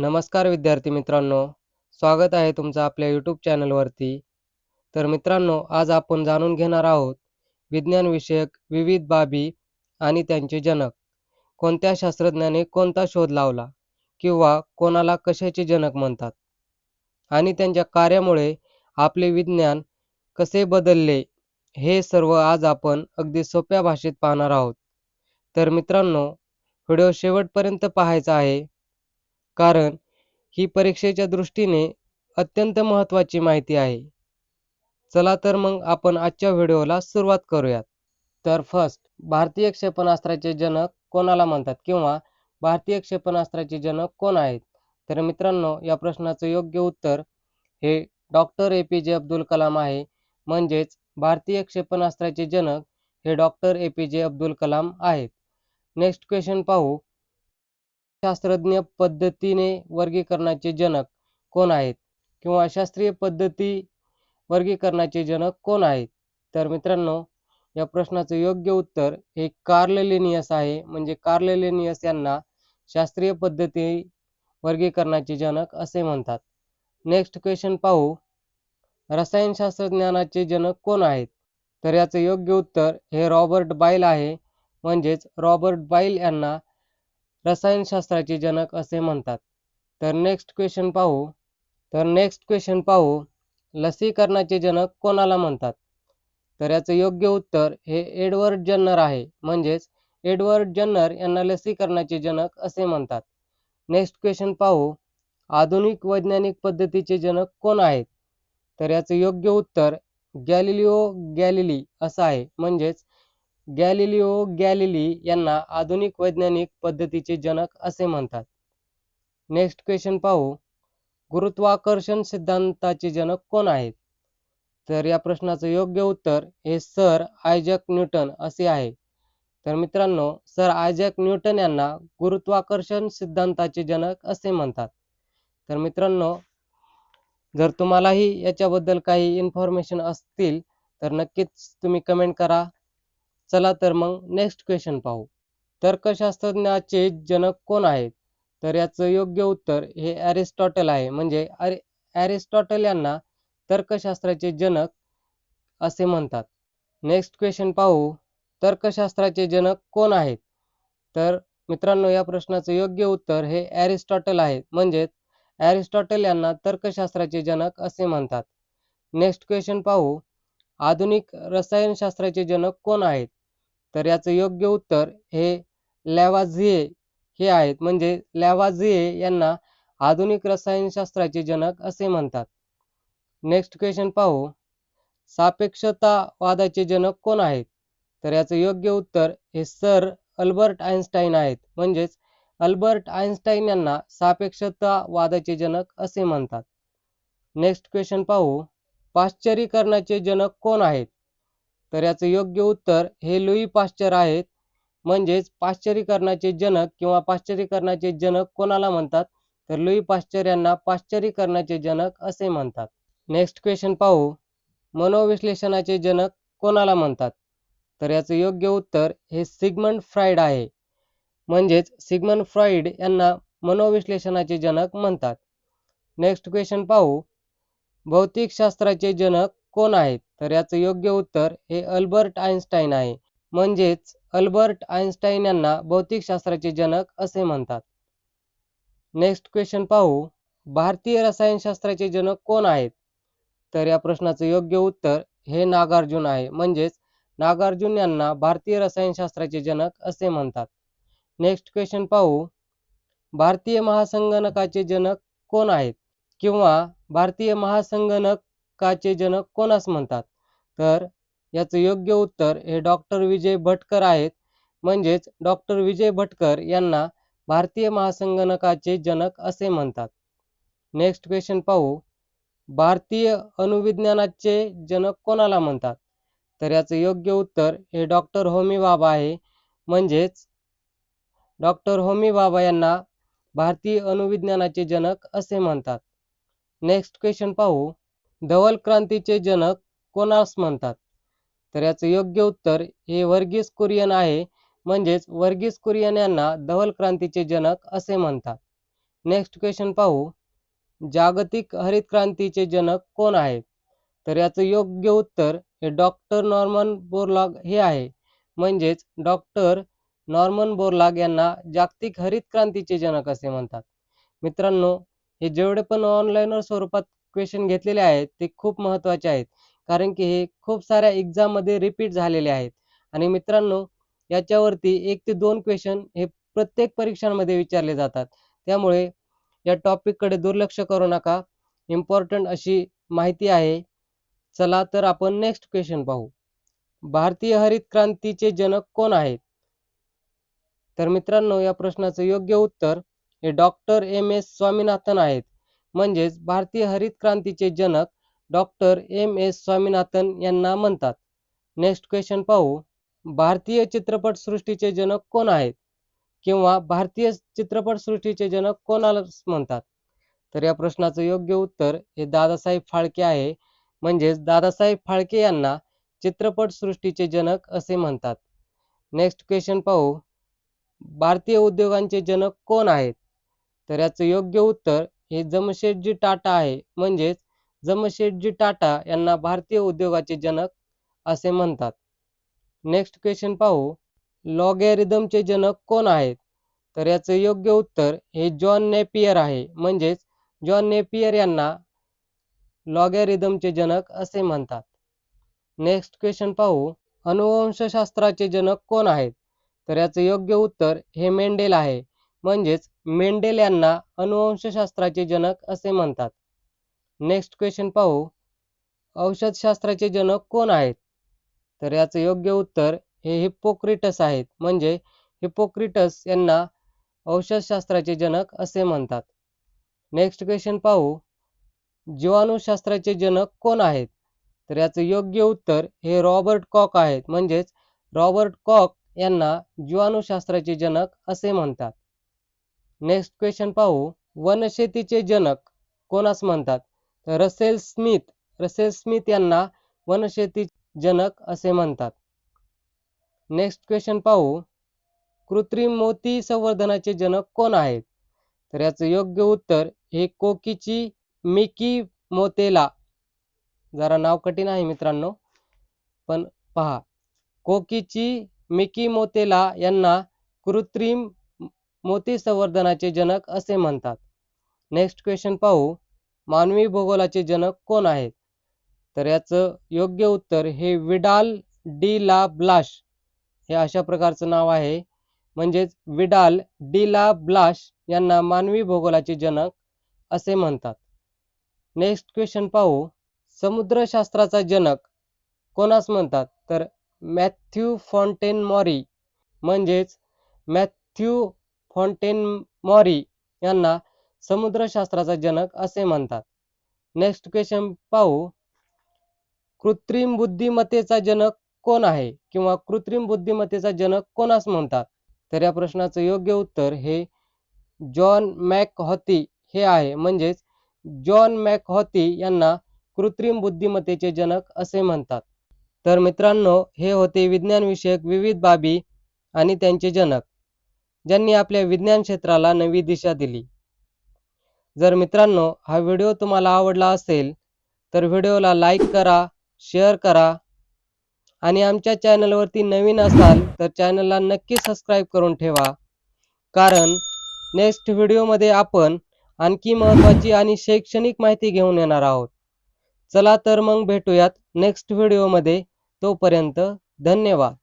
नमस्कार विद्यार्थी मित्रांनो स्वागत आहे तुमचं आपल्या यूट्यूब चॅनलवरती तर मित्रांनो आज आपण जाणून घेणार आहोत विज्ञान विषयक विविध बाबी आणि त्यांचे जनक. कोणत्या शास्त्रज्ञाने कोणता शोध लावला किंवा कोणाला कशाचे जनक म्हणतात? आणि त्यांच्या कार्यामुळे आपले विज्ञान कसे बदलले हे सर्व आज आपण अगदी सोप्या भाषेत पाहणार आहोत. तर मित्रांनो व्हिडिओ शेवटपर्यंत पाहायचा आहे. कारण ही परीक्षेच्या दृष्टीने अत्यंत महत्त्वाची माहिती आहे. चला तर मग आपण आजच्या व्हिडिओला सुरुवात करूयात. तर फर्स्ट भारतीय क्षेपणास्त्राचे जनक कोणाला म्हणतात किंवा भारतीय क्षेपणास्त्राचे जनक कोण आहेत? तर मित्रांनो या प्रश्नाचं योग्य उत्तर हे डॉक्टर ए पी जे अब्दुल कलाम आहे. म्हणजेच भारतीय क्षेपणास्त्राचे जनक हे डॉक्टर ए पी जे अब्दुल कलाम आहेत. नेक्स्ट क्वेश्चन पाहू. शास्त्रज्ञ पद्धतीने वर्गीकरणाचे जनक कोण आहेत? किंवा शास्त्रीय पद्धती वर्गीकरणाचे जनक कोण आहेत? तर मित्रांनो या प्रश्नाचं योग्य उत्तर हे कार्ल लेनियस आहे. म्हणजे कार्ल लेनियस यांना शास्त्रीय पद्धती वर्गीकरणाचे जनक असे म्हणतात. नेक्स्ट क्वेश्चन पाहू. रसायनशास्त्रज्ञानाचे जनक कोण आहेत? तर याचं योग्य उत्तर हे रॉबर्ट बाईल आहे. म्हणजेच रॉबर्ट बाईल यांना रसायनशास्त्राचे जनक असे म्हणतात. तर नेक्स्ट क्वेश्चन पाहू. तर नेक्स्ट क्वेश्चन पाहू. लसीकरणाचे जनक कोणाला म्हणतात? तर याचं योग्य उत्तर हे एडवर्ड जन्नर आहे. म्हणजेच एडवर्ड जन्नर यांना लसीकरणाचे जनक असे म्हणतात. नेक्स्ट क्वेश्चन पाहू. आधुनिक वैज्ञानिक पद्धतीचे जनक कोण आहेत? तर याचं योग्य उत्तर गॅलिलिओ गॅलिली असं आहे. म्हणजेच गॅलिलिओ गॅलिली यांना आधुनिक वैज्ञानिक पद्धतीचे जनक असे म्हणतात. नेक्स्ट क्वेश्चन पाहू. गुरुत्वाकर्षण सिद्धांताचे जनक कोण आहेत? तर या प्रश्नाचं योग्य उत्तर हे सर आयजॅक न्यूटन असे आहे. तर मित्रांनो सर आयजॅक न्यूटन यांना गुरुत्वाकर्षण सिद्धांताचे जनक असे म्हणतात. तर मित्रांनो जर तुम्हालाही याच्याबद्दल काही इन्फॉर्मेशन असतील तर नक्कीच तुम्ही कमेंट करा. चला तर मग नेक्स्ट क्वेश्चन पाहू. तर्कशास्त्रज्ञाचे जनक कोण आहेत? तर याचं योग्य उत्तर हे ॲरिस्टॉटल आहे. म्हणजे अरे ॲरिस्टॉटल यांना तर्कशास्त्राचे जनक असे म्हणतात. नेक्स्ट क्वेश्चन पाहू. तर्कशास्त्राचे जनक कोण आहेत? तर मित्रांनो या प्रश्नाचं योग्य उत्तर हे ॲरिस्टॉटल आहे. म्हणजेच ॲरिस्टॉटल यांना तर्कशास्त्राचे जनक असे म्हणतात. नेक्स्ट क्वेश्चन पाहू. आधुनिक रसायनशास्त्राचे जनक कोण आहेत? तर याचं योग्य उत्तर हे लॅवाझिए हे आहेत. म्हणजे लॅवाझिए यांना आधुनिक रसायनशास्त्राचे जनक असे म्हणतात. नेक्स्ट क्वेश्चन पाहू. सापेक्षतावादाचे जनक कोण आहेत? तर याचं योग्य उत्तर हे सर अल्बर्ट आइन्स्टाईन आहेत. म्हणजेच अल्बर्ट आइन्स्टाईन यांना सापेक्षतावादाचे जनक असे म्हणतात. नेक्स्ट क्वेश्चन पाहू. पाश्चरीकरणाचे जनक कोण आहेत? तर याचं योग्य उत्तर हे लुई पाश्चर आहेत. म्हणजेच पाश्चरीकरणाचे जनक किंवा पाश्चरीकरणाचे जनक कोणाला म्हणतात? तर लुई पाश्चर यांना पाश्चरीकरणाचे जनक असे म्हणतात. नेक्स्ट क्वेश्चन पाहू. मनोविश्लेषणाचे जनक कोणाला म्हणतात? तर याचं योग्य उत्तर हे सिगमंड फ्राईड आहे. म्हणजेच सिगमंड फ्रॉइड यांना मनोविश्लेषणाचे जनक म्हणतात. नेक्स्ट क्वेश्चन पाहू. भौतिकशास्त्राचे जनक कोण आहेत तर याचं योग्य उत्तर हे अल्बर्ट आइन्स्टाईन आहे. म्हणजेच अल्बर्ट आइन्स्टाईन यांना भौतिकशास्त्राचे जनक असे म्हणतात. नेक्स्ट क्वेश्चन पाहू. भारतीय रसायनशास्त्राचे जनक कोण आहेत? तर या प्रश्नाचं योग्य उत्तर हे नागार्जुन आहे. म्हणजेच नागार्जुन यांना भारतीय रसायनशास्त्राचे जनक असे म्हणतात. नेक्स्ट क्वेश्चन पाहू. भारतीय महासंगणकाचे जनक कोण आहेत? किंवा भारतीय महासंगणक महासंगणकाचे जनक कोणास म्हणतात? तर याचं योग्य उत्तर हे डॉक्टर विजय भटकर आहेत. म्हणजेच डॉक्टर विजय भटकर यांना भारतीय महासंगणकाचे जनक असे म्हणतात. नेक्स्ट क्वेश्चन पाहू. भारतीय अणुविज्ञानाचे जनक कोणाला म्हणतात? तर याचं योग्य उत्तर हे डॉक्टर होमी बाबा आहे. म्हणजेच डॉक्टर होमी बाबा यांना भारतीय अणुविज्ञानाचे जनक असे म्हणतात. नेक्स्ट क्वेश्चन पाहू. धवल क्रांतीचे जनक कोणास म्हणतात. तर याचं योग्य उत्तर हे वर्गीस कुरियन आहे. म्हणजेच वर्गीस कुरियन यांना धवल क्रांतीचे जनक असे म्हणतात. नेक्स्ट क्वेश्चन पाहू. जागतिक हरित क्रांतीचे जनक कोण आहेत? तर याचं योग्य उत्तर हे डॉक्टर नॉर्मन बोरलॉग हे आहे. म्हणजेच डॉक्टर नॉर्मन बोरलॉग यांना जागतिक हरित क्रांतीचे जनक असे म्हणतात. मित्रांनो हे जेवढे पण ऑनलाईन स्वरूपात क्वेश्चन घेतलेले आहेत ते खूप महत्त्वाचे आहेत. कारण की हे खूप साऱ्या एक्झाममध्ये रिपीट झालेले आहेत. आणि मित्रांनो याच्यावरती एक ते दोन क्वेश्चन हे प्रत्येक परीक्षांमध्ये विचारले जातात. त्यामुळे या टॉपिककडे दुर्लक्ष करू नका. इम्पॉर्टंट अशी माहिती आहे. चला तर आपण नेक्स्ट क्वेश्चन पाहू. भारतीय हरित क्रांतीचे जनक कोण आहेत? तर मित्रांनो या प्रश्नाचं योग्य उत्तर हे डॉक्टर एम एस स्वामीनाथन आहेत. म्हणजेच भारतीय हरित क्रांतीचे जनक डॉक्टर एम एस स्वामीनाथन यांना म्हणतात. नेक्स्ट क्वेश्चन पाहू. भारतीय चित्रपट सृष्टीचे जनक कोण आहेत? किंवा भारतीय चित्रपट सृष्टीचे जनक कोणाला म्हणतात? तर या प्रश्नाचं योग्य उत्तर हे दादासाहेब फाळके आहे. म्हणजेच दादासाहेब फाळके यांना चित्रपट सृष्टीचे जनक असे म्हणतात. नेक्स्ट क्वेश्चन पाहू. भारतीय उद्योगांचे जनक कोण आहेत? तर याचं योग्य उत्तर हे जमशेदजी टाटा आहे. म्हणजेच जमशेदजी टाटा यांना भारतीय उद्योगाचे जनक असे म्हणतात. नेक्स्ट क्वेश्चन पाहू. लॉगॅरिदमचे जनक कोण आहेत? तर याचं योग्य उत्तर हे जॉन नेपियर आहे. म्हणजेच जॉन नेपियर यांना लॉगॅरिदमचे जनक असे म्हणतात. नेक्स्ट क्वेश्चन पाहू. अनुवंशशास्त्राचे जनक कोण आहेत? तर याचं योग्य उत्तर हे मेंडेल आहे. म्हणजेच मेंडेल यांना अनुवंशशास्त्राचे जनक असे म्हणतात. नेक्स्ट क्वेश्चन पाहू. औषधशास्त्राचे जनक कोण आहेत? तर याचं योग्य उत्तर हे हिप्पोक्रिटस आहेत. म्हणजे हिप्पोक्रिटस यांना औषधशास्त्राचे जनक असे म्हणतात. नेक्स्ट क्वेश्चन पाहू. जीवाणूशास्त्राचे जनक कोण आहेत? तर याचं योग्य उत्तर हे रॉबर्ट कॉक आहेत. म्हणजेच रॉबर्ट कॉक यांना जीवाणूशास्त्राचे जनक असे म्हणतात. नेक्स्ट क्वेश्चन पाहू. वनशेतीचे जनक कोणास म्हणतात? तर रसेल स्मिथ रसेल स्मिथ यांना वनशेती जनक असे म्हणतात. नेक्स्ट क्वेश्चन पाहू. कृत्रिम मोती संवर्धनाचे जनक कोण आहेत? तर याचं योग्य उत्तर हे कोकीची मिकी मोतेला. जरा नाव कठीण आहे मित्रांनो पण पहा. कोकीची मिकी मोतेला यांना कृत्रिम मोती संवर्धनाचे जनक असे म्हणतात. नेक्स्ट क्वेश्चन पाहू. मानवी भूगोलाचे जनक कोण आहेत? तर याचं योग्य उत्तर हे विडाल डी ला ब्लाश. हे अशा प्रकारचं नाव आहे. म्हणजेच विडाल डी ला ब्लाश यांना मानवी भूगोलाचे जनक असे म्हणतात. नेक्स्ट क्वेश्चन पाहू. समुद्रशास्त्राचा जनक कोणास म्हणतात? तर मॅथ्यू फॉन्टेन मॉरी म्हणजेच मॅथ्यू फॉन्टेन मॉरी यांना समुद्रशास्त्राचा जनक असे म्हणतात. नेक्स्ट क्वेश्चन पाहू. कृत्रिम बुद्धिमत्तेचा जनक कोण आहे? किंवा कृत्रिम बुद्धिमत्तेचा जनक कोणास म्हणतात? तर या प्रश्नाचं योग्य उत्तर हे जॉन मॅक हॉती हे आहे. म्हणजेच जॉन मॅक हॉती यांना कृत्रिम बुद्धिमत्तेचे जनक असे म्हणतात. तर मित्रांनो हे होते विज्ञान विषयक विविध बाबी आणि त्यांचे जनक. ज्यांनी आपल्या विज्ञान क्षेत्राला नवी दिशा दिली. जर मित्रांनो हा व्हिडिओ तुम्हाला आवडला असेल तर व्हिडिओला लाईक करा शेअर करा आणि आमच्या चॅनलवरती नवीन असाल तर चॅनलला नक्की सबस्क्राईब करून ठेवा. कारण नेक्स्ट व्हिडिओमध्ये आपण आणखी महत्त्वाची आणि शैक्षणिक माहिती घेऊन येणार आहोत. चला तर मग भेटूयात नेक्स्ट व्हिडिओमध्ये. तोपर्यंत धन्यवाद.